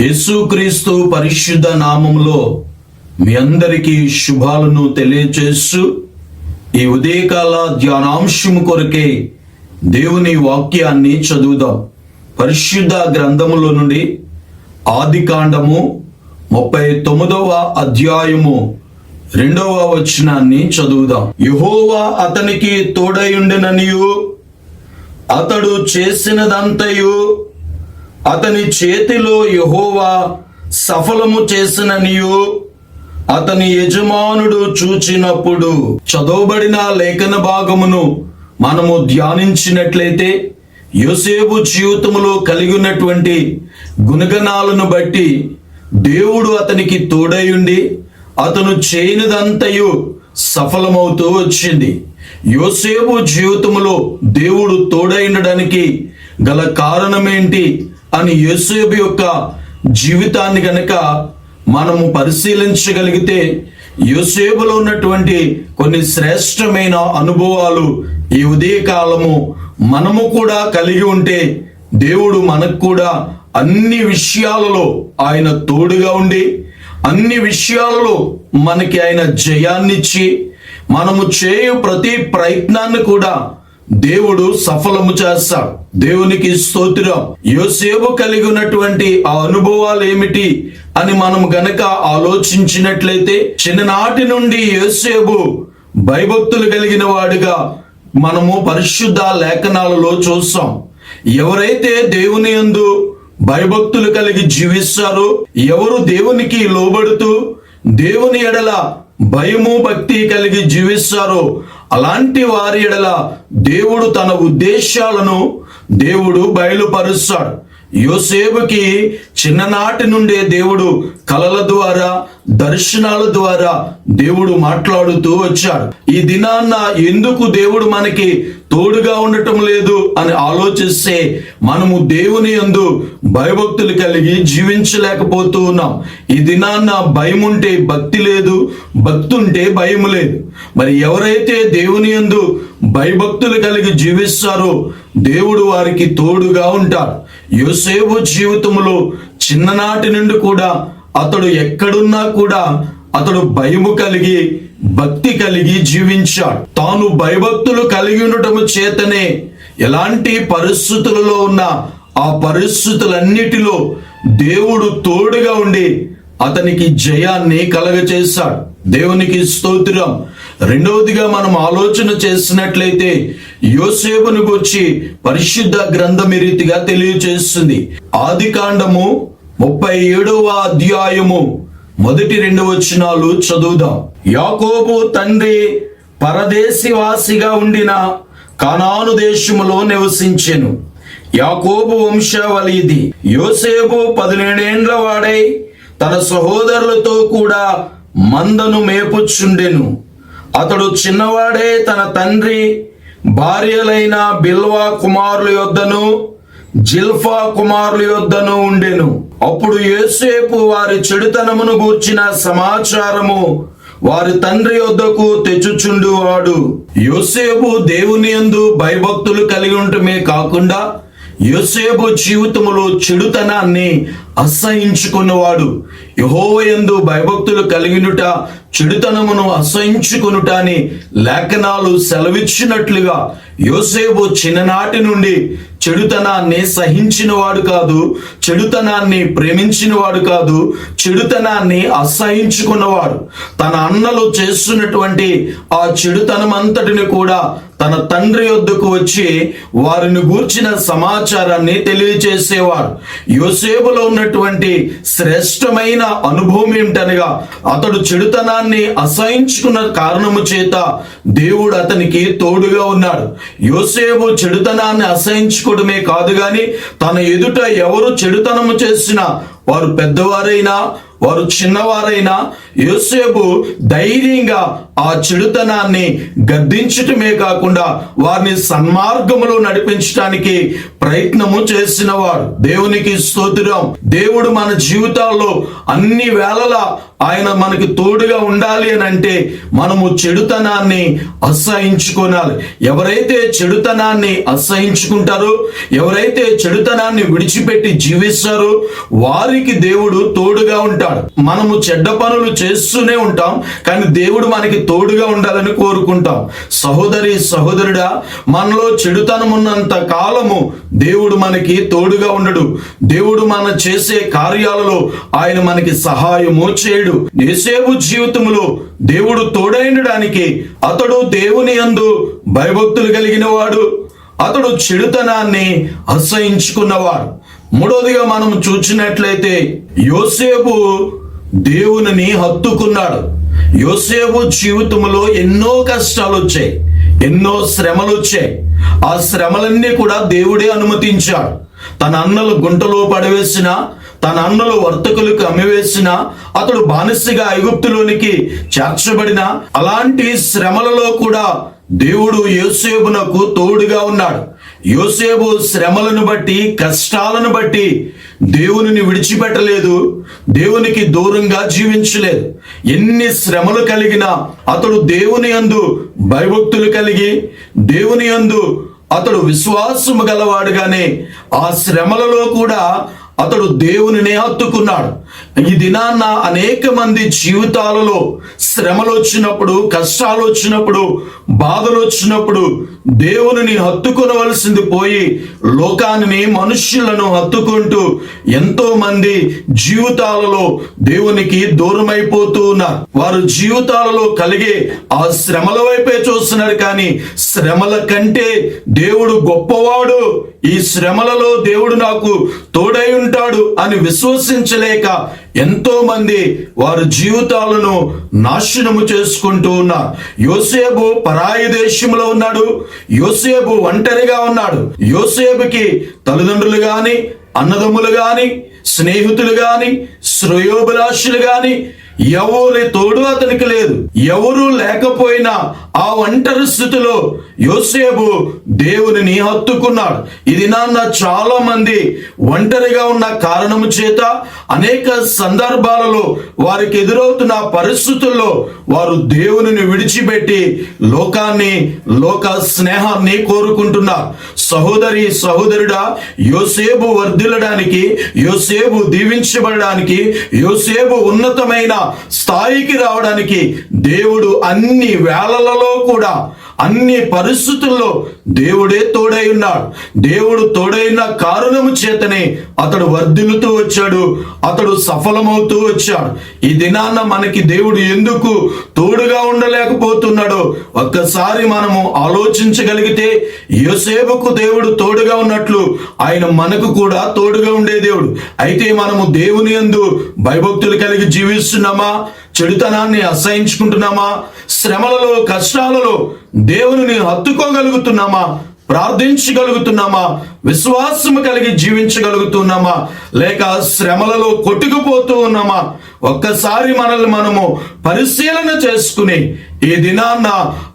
యేసుక్రీస్తు పరిశుద్ధ నామంలో మీ అందరికీ శుభాలను తెలియచేస్తూ ఈ ఉదయకాల ధ్యానాంశము కొరకే దేవుని వాక్యాన్ని చదువుదాం. పరిశుద్ధ గ్రంథములో నుండి ఆది కాండము ముప్పై తొమ్మిదవ అధ్యాయము రెండవ వచనాన్ని చదువుదాం. యెహోవా అతనికి తోడయుండెననియు అతడు చేసినదంతయు అతని చేతిలో యహోవా సఫలము చేసిన చేసిననియు అతని యజమానుడు చూచినప్పుడు చదవబడిన లేఖన భాగమును మనము ధ్యానించినట్లయితే యోసేపు జీవితములో కలిగి ఉన్నటువంటి గుణగణాలను బట్టి దేవుడు అతనికి తోడయుండి అతను చేయనిదంతయు సఫలమవుతూ వచ్చింది. యోసేపు జీవితములో దేవుడు తోడైనడానికి గల కారణమేంటి? అని యోసేపు యొక్క జీవితాన్ని గనక మనము పరిశీలించగలిగితే యోసేపులో ఉన్నటువంటి కొన్ని శ్రేష్టమైన అనుభవాలు ఈ ఉదయకాలము మనము కూడా కలిగి ఉంటే దేవుడు మనకు కూడా అన్ని విషయాలలో ఆయన తోడుగా ఉండి అన్ని విషయాలలో మనకి ఆయన జయాన్నిచ్చి మనము చేయు ప్రతి ప్రయత్నాన్ని కూడా దేవుడు సఫలము చేస్తాడు. దేవునికి స్తోత్రం. యోసేపు కలిగి ఉన్నటువంటి ఆ అనుభవాలు ఏమిటి అని మనం గనక ఆలోచించినట్లయితే చిన్ననాటి నుండి యోసేపు భయభక్తులు కలిగిన వాడుగా మనము పరిశుద్ధ లేఖనాలలో చూస్తాం. ఎవరైతే దేవుని యందు భయభక్తులు కలిగి జీవిస్తారో ఎవరు దేవునికి లోబడుతూ దేవుని ఎడల భయము భక్తి కలిగి జీవిస్తారో అలాంటి వారి ఎడల దేవుడు తన ఉద్దేశాలను దేవుడు బయలుపరుస్తాడు. యోసేపుకి చిన్ననాటి నుండే దేవుడు కలల ద్వారా దర్శనాల ద్వారా దేవుడు మాట్లాడుతూ వచ్చాడు. ఈ దినాన్న ఎందుకు దేవుడు మనకి తోడుగా ఉండటం లేదు అని ఆలోచిస్తే మనము దేవుని యందు భయభక్తులు కలిగి జీవించలేకపోతూ ఉన్నాం. ఈ దినాన్న భయం ఉంటే భక్తి లేదు భక్తి ఉంటే భయం లేదు. మరి ఎవరైతే దేవుని యందు భయభక్తులు కలిగి జీవిస్తారో దేవుడు వారికి తోడుగా ఉంటాడు. యోసేపు జీవితంలో చిన్ననాటి నుండి కూడా అతడు ఎక్కడున్నా కూడా అతడు భయము కలిగి భక్తి కలిగి జీవించాడు. తాను భయభక్తులు కలిగి ఉండటము చేతనే ఎలాంటి పరిస్థితులలో ఉన్న ఆ పరిస్థితులన్నిటిలో దేవుడు తోడుగా ఉండి అతనికి జయాన్ని కలగచేశాడు దేవునికి స్తోత్రం. రెండవదిగా మనం ఆలోచన చేసినట్లయితే యోసేపును గురించి పరిశుద్ధ గ్రంథం రీతిగా తెలియచేస్తుంది. ఆది కాండము ముప్పై ఏడవ అధ్యాయము మొదటి రెండు వచనాలు చదువుదాం. యాకోబు తండ్రి పరదేశివాసిగా ఉండిన కనాను దేశములో నివసించెను. యాకోబు వంశావళి ఇది యోసేపు పదిహేడేండ్ల వాడై తన సహోదరులతో కూడా మందను మేపుచుండెను. అతడు చిన్నవాడే తన తండ్రి భార్యలైన బిల్వా కుమారుల యొద్దను జిల్ఫా కుమారుల యొద్దను ఉండెను. అప్పుడు యోసేపు వారి చెడుతనమును గూర్చిన సమాచారము వారి తండ్రి యొద్దకు తెచ్చుచుండువాడు. యోసేపు దేవుని యందు భయభక్తులు కలిగి ఉండటమే కాకుండా యోసేపు జీవితములో చెడుతనాన్ని అసహించుకున్నవాడు. యహోవయందు భయభక్తులు కలిగినుట చెడుతనమును అసహించుకునుట అని లేఖనాలు సెలవిచ్చినట్లుగా యోసేపు చిన్ననాటి నుండి చెడుతనాన్ని సహించినవాడు కాదు చెడుతనాన్ని ప్రేమించినవాడు కాదు చెడుతనాన్ని అసహించుకున్నవాడు. తన అన్నలు చేస్తున్నటువంటి ఆ చెడుతనం అంతటిని కూడా తన తండ్రి వద్దకు వచ్చి వారిని గూర్చిన సమాచారాన్ని తెలియచేసేవాడు యోసేపులో ఉన్నటువంటి శ్రేష్టమైన అనుభవం ఏమిటనగా అతడు చెడుతనాన్ని అసహించుకున్న కారణము చేత దేవుడు అతనికి తోడుగా ఉన్నాడు. యోసేపు చెడుతనాన్ని అసహించుకోవడమే కాదు గాని తన ఎదుట ఎవరు చెడుతనము చేసినా వారు పెద్దవారైనా వారు చిన్నవారైనా యోసేపు ధైర్యంగా ఆ చెడుతనాన్ని గద్దించటమే కాకుండా వారిని సన్మార్గములో నడిపించడానికి ప్రయత్నము చేసినవారు. దేవునికి స్తోత్రం. దేవుడు మన జీవితాల్లో అన్ని వేళలా ఆయన మనకి తోడుగా ఉండాలి అని అంటే మనము చెడుతనాన్ని అసహించుకోనాలి. ఎవరైతే చెడుతనాన్ని అసహించుకుంటారో ఎవరైతే చెడుతనాన్ని విడిచిపెట్టి జీవిస్తారో వారికి దేవుడు తోడుగా ఉంటారు ఉంటాడు మనము చెడ్డ పనులు చేస్తూనే ఉంటాం కానీ దేవుడు మనకి తోడుగా ఉండాలని కోరుకుంటాం. సహోదరి సహోదరుడా మనలో చెడుతనం ఉన్నంత కాలము దేవుడు మనకి తోడుగా ఉండడు. దేవుడు మన చేసే కార్యాలలో ఆయన మనకి సహాయము చేయడు. ఏసేపు జీవితంలో దేవుడు తోడైనడానికి అతడు దేవుని యందు భయభక్తులు కలిగిన వాడు అతడు చెడుతనాన్ని అసహించుకున్నవాడు. మూడవదిగా మనం చూసినట్లయితే యోసేపు దేవునిని హత్తుకున్నాడు. యోసేపు జీవితంలో ఎన్నో కష్టాలు వచ్చాయి ఎన్నో శ్రమలు వచ్చాయి ఆ శ్రమలన్నీ కూడా దేవుడే అనుమతించాడు. తన అన్నలు గుంటలో పడవేసిన తన అన్నలు వర్తకులకు అమ్మివేసిన అతడు బానిసగా ఐగుప్తులోనికి చేర్చబడిన అలాంటి శ్రమలలో కూడా దేవుడు యోసేపునకు తోడుగా ఉన్నాడు. యోసేపు శ్రమలను బట్టి కష్టాలను బట్టి దేవునిని విడిచిపెట్టలేదు దేవునికి దూరంగా జీవించలేదు. ఎన్ని శ్రమలు కలిగినా అతడు దేవుని యందు భయభక్తులు కలిగి దేవుని యందు అతడు విశ్వాసము గలవాడుగానే ఆ శ్రమలలో కూడా అతడు దేవునినే హత్తుకున్నాడు. ఈ దినాన్న అనేక మంది జీవితాలలో శ్రమలు వచ్చినప్పుడు కష్టాలు వచ్చినప్పుడు బాధలు వచ్చినప్పుడు దేవుని హత్తుకొనవలసింది పోయి లోకాన్ని మనుష్యులను హత్తుకుంటూ ఎంతో మంది జీవితాలలో దేవునికి దూరమైపోతూ ఉన్నారు. వారు జీవితాలలో కలిగే ఆ శ్రమల వైపే చూస్తున్నారు కానీ శ్రమల కంటే దేవుడు గొప్పవాడు. ఈ శ్రమలలో దేవుడు నాకు తోడై ఉంటాడు అని విశ్వసించలేక ఎంతో మంది వారి జీవితాలను నాశనము చేసుకుంటూ ఉన్నారు. యోసేపు పరాయి దేశంలో ఉన్నాడు. యోసేపు ఒంటరిగా ఉన్నాడు. యోసేపుకి తల్లిదండ్రులు గాని అన్నదమ్ములు గాని స్నేహితులు గాని శ్రేయోభిలాషులు గాని ఎవరి తోడు అతనికి లేదు. ఎవరు లేకపోయినా ఆ ఒంటరి స్థితిలో యోసేపు దేవుని హత్తుకున్నాడు. ఇది నాన్న చాలా మంది ఒంటరిగా ఉన్న కారణము చేత అనేక సందర్భాలలో వారికి ఎదురవుతున్న పరిస్థితుల్లో వారు దేవుని విడిచిపెట్టి లోకాన్ని లోక స్నేహాన్ని కోరుకుంటున్నారు. సహోదరి సహోదరుడా యోసేపు వర్ధిల్లడానికి యోసేపు దీవించబడడానికి యోసేపు ఉన్నతమైన స్థాయికి రావడానికి దేవుడు అన్ని వేళలలో కూడా అన్ని పరిస్థితుల్లో దేవుడే తోడై ఉన్నాడు. దేవుడు తోడైన కారణము చేతనే అతడు వర్ధిల్లుతూ వచ్చాడు. అతడు సఫలమవుతూ వచ్చాడు. ఈ దినాన మనకి దేవుడు ఎందుకు తోడుగా ఉండలేకపోతున్నాడో ఒక్కసారి మనము ఆలోచించగలిగితే యోసేపుకు దేవుడు తోడుగా ఉన్నట్లు ఆయన మనకు కూడా తోడుగా ఉండే దేవుడు. అయితే మనము దేవుని యందు భయభక్తులు కలిగి జీవిస్తున్నామా? చెడుతనాన్ని అసహించుకుంటున్నామా? శ్రమలలో కష్టాలలో దేవుని హత్తుకోగలుగుతున్నామా? ప్రార్థించగలుగుతున్నామా? విశ్వాసము కలిగి జీవించగలుగుతున్నామా? లేక శ్రమలలో కొట్టుకుపోతూ ఉన్నామా? ఒక్కసారి మనల్ని మనము పరిశీలన చేసుకుని ఈ దినాన్న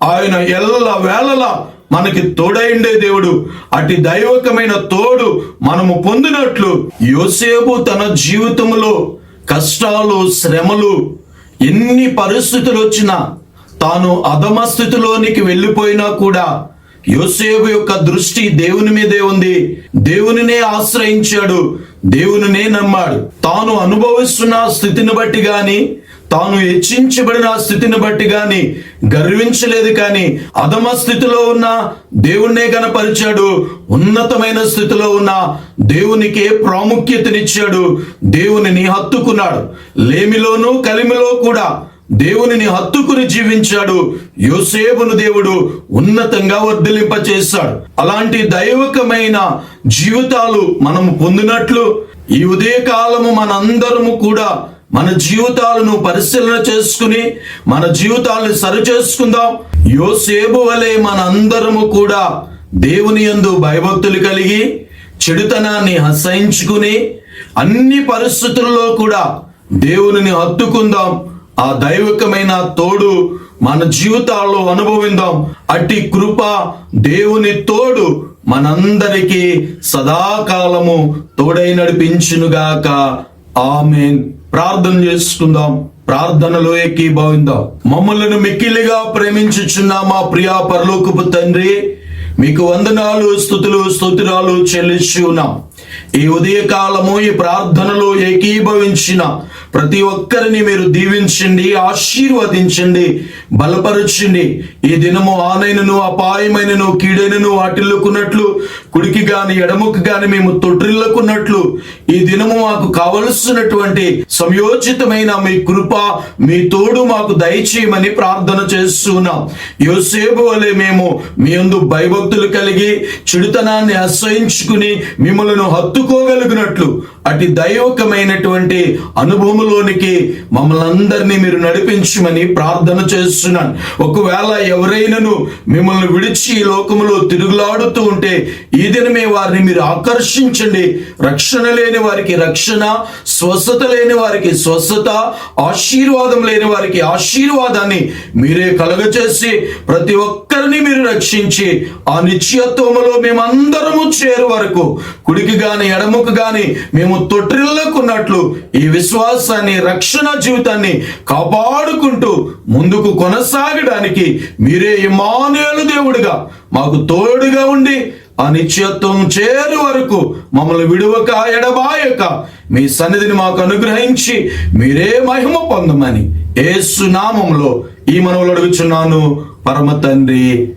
ఆయన ఎల్ల వేళలా మనకి తోడైండే దేవుడు అటు దైవకమైన తోడు మనము పొందినట్లు యోసేపు తన జీవితంలో కష్టాలు శ్రమలు ఎన్ని పరిస్థితులు వచ్చినా తాను అధమ స్థితిలోనికి వెళ్ళిపోయినా కూడా యోసేపు యొక్క దృష్టి దేవుని మీదే ఉంది. దేవునినే ఆశ్రయించాడు. దేవునినే నమ్మాడు. తాను అనుభవిస్తున్న స్థితిని బట్టి గాని తాను హెచ్చించబడిన స్థితిని బట్టి గాని గర్వించలేదు కానీ అధమ స్థితిలో ఉన్న దేవుణ్ణే గనపరిచాడు. ఉన్నతమైన స్థితిలో ఉన్న దేవునికే ప్రాముఖ్యతనిచ్చాడు. దేవునిని హత్తుకున్నాడు. లేమిలోనూ కలిమిలో కూడా దేవునిని హత్తుకుని జీవించాడు. యోసేపును దేవుడు ఉన్నతంగా వర్ధలింపచేశాడు అలాంటి దైవకమైన జీవితాలు మనము పొందినట్లు ఈ ఉదయకాలము మనందరము కూడా మన జీవితాలను పరిశీలన చేసుకుని మన జీవితాలను సరిచేసుకుందాం. యోసేపు వలె మనందరము కూడా దేవుని యందు భయభక్తులు కలిగి చెడుతనాన్ని అసహించుకుని అన్ని పరిస్థితుల్లో కూడా దేవునిని హత్తుకుందాం. ఆ దైవికమైన తోడు మన జీవితాల్లో అనుభవిందాం. అట్టి కృప దేవుని తోడు మనందరికీ సదాకాలము తోడై నడిపించునుగాక. ఆమె ప్రార్థన చేసుకుందాం. ప్రార్థనలో ఏకీభవిందాం. మమ్మల్ని మిక్కిలిగా ప్రేమించుచున్న మా ప్రియా పరలోకపు తండ్రి మీకు వందనాలు స్థుతులు స్తోత్రాలు చెల్లించి ఉన్నాం. ఈ ఉదయకాలము ఈ ప్రార్థనలో ఏకీభవించిన ప్రతి ఒక్కరిని మీరు దీవించండి ఆశీర్వదించండి బలపరచండి. ఈ దినము ఆనైనను అపాయమైనను కీడైనను వాటిల్లుకున్నట్లు కుడికి గాని ఎడముకు గాని మేము తొట్టిల్లుకున్నట్లు ఈ దినము మాకు కావలసినటువంటి సంయోచితమైన మీ కృప మీ తోడు మాకు దయచేయమని ప్రార్థన చేస్తున్నాం. యోసేపు వలె మేము మీ అందు భయభక్తులు కలిగి చెడుతనాన్ని అసహించుకుని మిమ్మల్ని హత్తుకోగలిగినట్లు. అటు దైవకమైనటువంటి అనుభవంలోనికి మమ్మల్ని అందరినీ మీరు నడిపించమని ప్రార్థన చేస్తున్నాను. ఒకవేళ ఎవరైనాను మిమ్మల్ని విడిచి ఈ లోకములో తిరుగులాడుతూ ఉంటే ఈ దినమే వారిని మీరు ఆకర్షించండి. రక్షణ లేని వారికి రక్షణ స్వస్థత లేని వారికి స్వస్థత ఆశీర్వాదం లేని వారికి ఆశీర్వాదాన్ని మీరే కలుగచేసి ప్రతి ఒక్కరిని మీరు రక్షించి ఆ నిశ్చయత్వములో మేమందరము చేరు వరకు కుడికి గాని ఎడముకు గాని మేము తొట్టిల్లుకున్నట్లు ఈ విశ్వాసాన్ని రక్షణ జీవితాన్ని కాపాడుకుంటూ ముందుకు కొనసాగడానికి మీరే ఇమానుయేలు దేవుడిగా. మాకు తోడుగా ఉండి అనిశ్చత్వం చేరు వరకు మమ్మల్ని విడువక ఎడబాయక మీ సన్నిధిని మాకు అనుగ్రహించి మీరే మహిమ పొందమని ఏ సునామంలో ఈ మనవులు అడుగుచున్నాను. పరమ తండ్రి